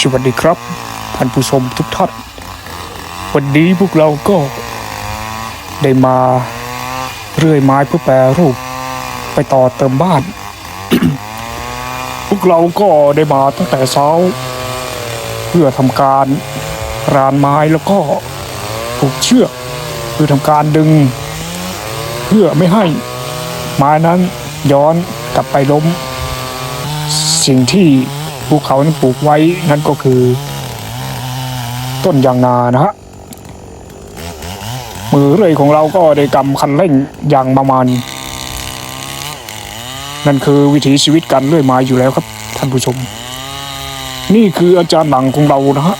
สวัสดีครับท่านผู้ชมทุกท่านวันนี้พวกเราก็ได้มาเรื่อยไม้เพื่อแปรรูป ไปต่อเติมบ้าน พวกเราก็ได้มาตั้งแต่เช้า เพื่อทำการรานไม้แล้วก็ผูกเชือกเพื่อทำการดึง เพื่อไม่ให้ไม้นั้นย้อนกลับไปล้ม สิ่งที่ ภูเขานั้นปลูกไว้นั่นก็คือ ต้นยางนานะฮะมือเรื่อยของเราก็ได้กำคันเร่งอย่างประมาณ นั่นคือวิถีชีวิตการเลื่อยไม้อยู่แล้วครับท่านผู้ชม นี่คืออาจารย์หลังของเรานะฮะ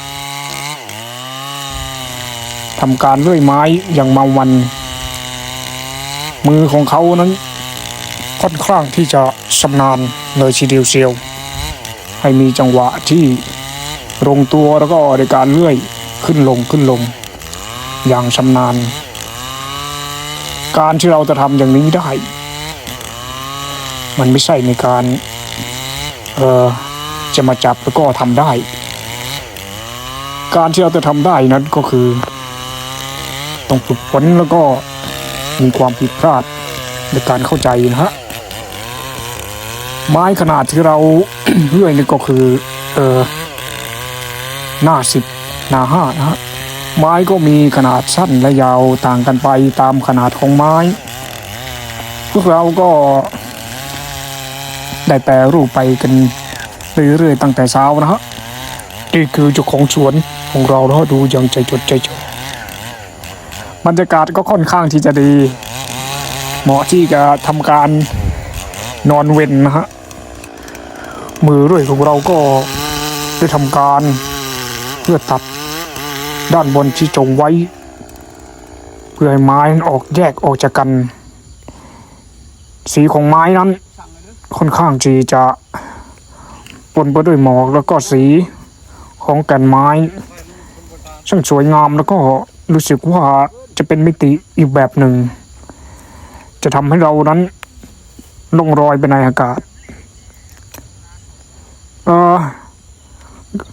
ทำการเลื่อยไม้อย่างมามัน มือของเขานั้นค่อนข้างที่จะชำนาญเลยทีเดียวเชียว ให้มีจังหวะที่ลงตัวแล้วก็ในการเลื่อยขึ้นลงขึ้นลง อย่างชำนาญ การที่เราจะทำอย่างนี้ได้ มันไม่ใช่ในการ เออจะมาจับแล้วก็ทำได้ การที่เราจะทำได้นั้นก็คือ ต้องฝึกฝนแล้วก็มีความผิดพลาดในการเข้าใจนะฮะ ไม้ขนาดที่เราเลื่อยนี่ก็คือเออหน้าสิบหน้าห้านะฮะไม้ก็มีขนาดสั้นและยาวต่างกันไปตามขนาดของไม้ พวกเราก็ได้แปรรูปไปกันเรื่อยๆตั้งแต่เช้านะฮะนี่คือเจ้าของสวนของเรานะฮะดูอย่างใจจดใจจ่อบรรยากาศก็ค่อนข้างที่จะดี เหมาะที่จะทำการนอนเว้นนะฮะ มือด้วยของเราก็ได้ทำการเพื่อตัดด้านบนที่จงไว้ เพื่อให้ไม้นั้นออกแยกออกจากกัน สีของไม้นั้น ค่อนข้างที่จะปนไปด้วยหมอกแล้วก็สีของแก่นไม้ช่างสวยงามแล้วก็รู้สึกว่าจะเป็นมิติอีกแบบหนึ่ง จะทำให้เรานั้นลงรอยไปในอากาศ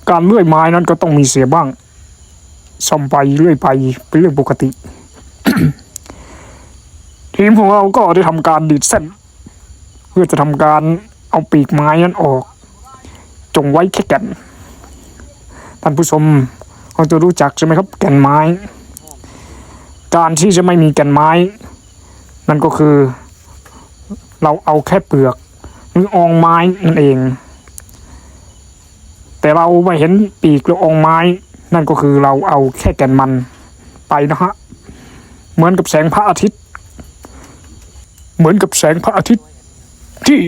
การเลื่อยไม้นั้นก็ต้องมีเสียบ้างซ่อมไปเลื่อยไปเป็นเรื่องปกติ ทีมของเราก็ได้ทำการดีดเส้น เพื่อจะทำการเอาปีกไม้นั้นออก จงไว้แค่แก่นท่านผู้ชมคงจะรู้จักใช่ไหมครับ แก่นไม้ การที่จะไม่มีแก่นไม้ นั่นก็คือ เราเอาแค่เปลือกหรืออองไม้นั่นเอง แต่เราไม่เห็นปีกหรือองไม้ นั่นก็คือเราเอาแค่แก่นมันไปนะฮะ เหมือนกับแสงพระอาทิตย์ เหมือนกับแสงพระอาทิตย์ที่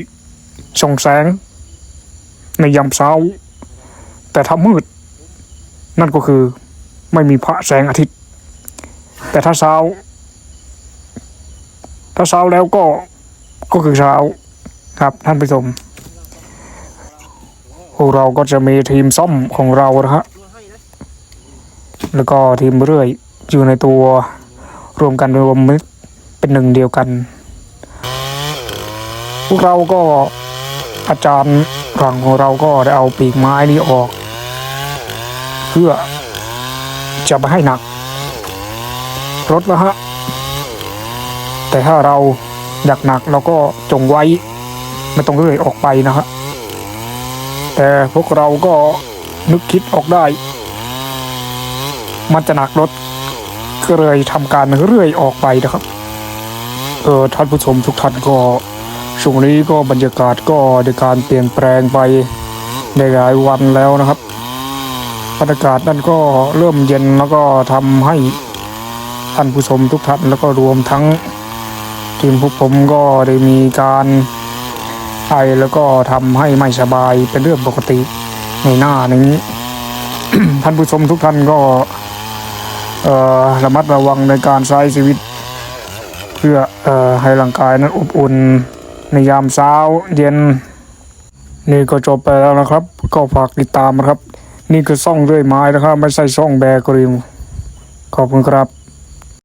ส่องแสง ในยามเช้า แต่ถ้ามืด นั่นก็คือไม่มีพระแสงอาทิตย์ แต่ถ้าเช้า ถ้าเช้าแล้วก็ก็คือเช้าครับท่านผู้ชม เราก็จะมีทีมซ่อมของเรานะฮะแล้วก็ทีมเรื่อยอยู่ในตัวรวมกันรวมมิตรเป็นหนึ่งเดียวกัน พวกเราก็อาจารย์รังของเราก็ได้เอาปีกไม้นี้ออก เพื่อจะไม่ให้หนักรถนะฮะ แต่ถ้าเราอยากหนักเราก็จงไว้ ไม่ต้องเลื่อยออกไปนะฮะ แต่พวกเราก็นึกคิดออกได้ มันจะหนักรถก็เลยทำการเรื่อยออกไปนะครับ เออท่านผู้ชมทุกท่านก็ช่วงนี้ก็บรรยากาศก็ในการเปลี่ยนแปลงไปในหลายวันแล้วนะครับบรรยากาศนั่นก็เริ่มเย็นแล้วก็ทำให้ท่านผู้ชมทุกท่านแล้วก็รวมทั้งทีมพวกผมก็ได้มีการ ไอแล้วก็ทำให้ไม่สบายเป็นเรื่องปกติในหน้านี้ท่านผู้ชมทุกท่านก็เออระมัดระวังในการใช้ชีวิต เพื่อเออให้ร่างกายนั้นอบอุ่นในยามเช้าเย็น นี่ก็จบไปแล้วนะครับ ก็ฝากติดตามนะครับ นี่คือซ่องเรื่อยไม้นะครับ ไม่ใช่ซ่องแบกริมขอบคุณครับ